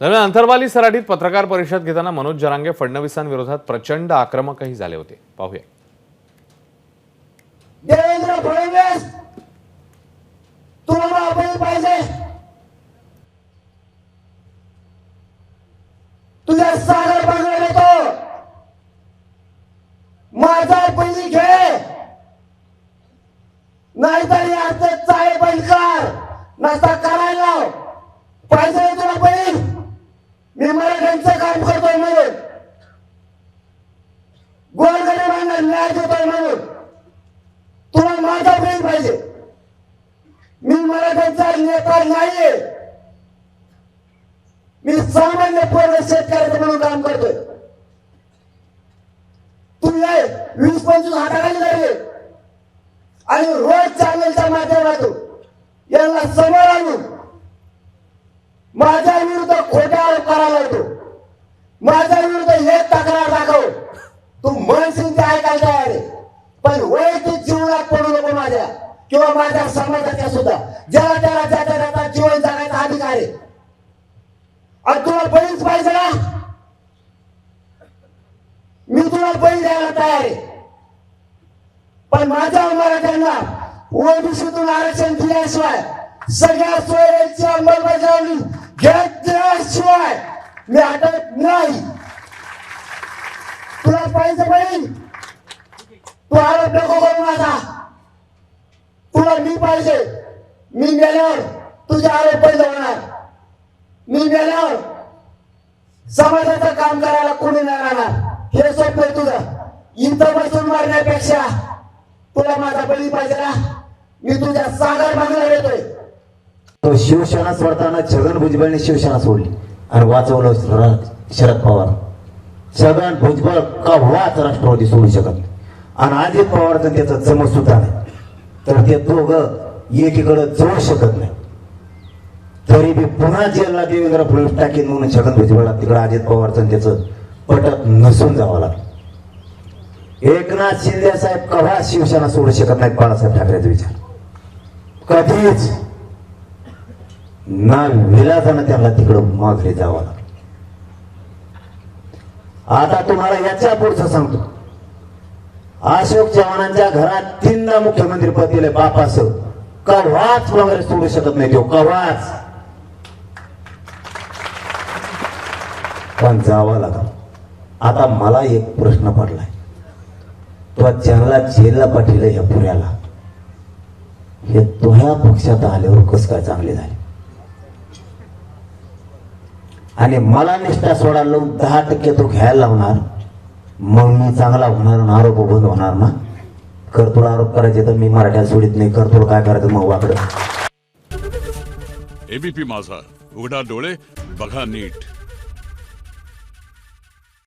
दरम्यान अंतरवाली सराटीत पत्रकार परिषद घेताना मनोज जरांगे फडणवीसांविरोधात प्रचंड आक्रमकही झाले होते. पाहूया. देवेंद्र फडणवीस तुला अपयश पाहिजे. तुझ्या सागर बंगला येतो. माझा पहिली घे नाहीतर याचं चाय बंद कर. नसता करायला लाव. पाहिजे तुला पहिली मी मराठ्यांचं काम करतोय म्हणून. गोरगरिबांना न्याय देतोय म्हणून. तुला माझा प्रेम पाहिजे. मी मराठ्यांचा नेता नाहीये. मी सामान्य पूर्ण शेतकऱ्याचं म्हणून काम करतोय. तुम्ही हे वीस पंचवीस हाताखाली झाले आणि रोज चॅनलच्या माध्यमातून यांना समोर आणून माझ्या विरुद्ध खोट्या आरोप करायला येतो माझ्या विरुद्ध एक तक्रार दाखव. तू म्हणशील ते ऐकायला तयार आहे. पण वैयक्तिक जीवनात पडू नको माझ्या. किंवा माझ्या समाजाच्या सुद्धा. ज्याला त्याला ज्याच्या त्याचा जीवन जगायचा अधिकार आहे. आणि तुला बळीच पाहिजे ना? मी तुला बळी द्यायला तयार आहे. पण माझ्या मराठ्यांना ओबीसीतून आरक्षण दिल्याशिवाय सगळ्या सोयीची अंमलबजावणी घेतल्याशिवाय मी हटत नाही. तुला पाहिजे बहीण. तू आरोप नको करू माझा. तुला मी पाहिजे. मी गेल्यावर तुझे आरोप बंद होणार. मी गेल्यावर समाजाचं काम करायला कोणी नाही राहणार. हे स्वप्न आहे तुझं. इथं बसून मारण्यापेक्षा तुला माझा बळी पाहिजे ना? मी तुझ्या सागर बंगल्यावर येतोय. तो शिवसेना सोडताना छगन भुजबळने शिवसेना सोडली. आणि वाचवलं शरद पवार. छगन भुजबळ कव्हाच राष्ट्रवादी सोडू शकत नाही. आणि अजित पवारचं त्याचं जमत सुद्धा नाही. तर ते दोघं एकीकडे जोडू शकत नाही. तरी बी पुन्हा जेलला देवेंद्र फडणवीस टाकेन म्हणून छगन भुजबळला तिकडे अजित पवारचं त्याचं पटत नसून जावं लागलं. एकनाथ शिंदे साहेब कव्हा शिवसेना सोडू शकत नाहीत बाळासाहेब ठाकरेचा विचार? कधीच. ना विलासानं त्यांना तिकडं माघारी जावं लागलं. आता तुम्हाला याच्या पुढचं सांगतो. अशोक चव्हाणांच्या घरात तीनदा मुख्यमंत्री पद दिले बापास कव्हाच वगैरे सोडू शकत नाही तो कव्हाच पण जावं लागलं. आता मला एक प्रश्न पडलाय. तो ज्यांना जेलला पाठीलं ह्या पुऱ्याला हे तुझ्या पक्षात आल्यावर कस काय चांगले झाले? आणि मला निष्ठा सोडायला लावून दहा टक्के तो घ्यायला लावणार. मग मी चांगला होणार आणि आरोप बंद होणार ना? करतुला आरोप करायचे तर मी मराठ्याला सोडित नाही. कर काय करायचं मग वाकडं? एबीपी माझा. उघडा डोळे बघा नीट.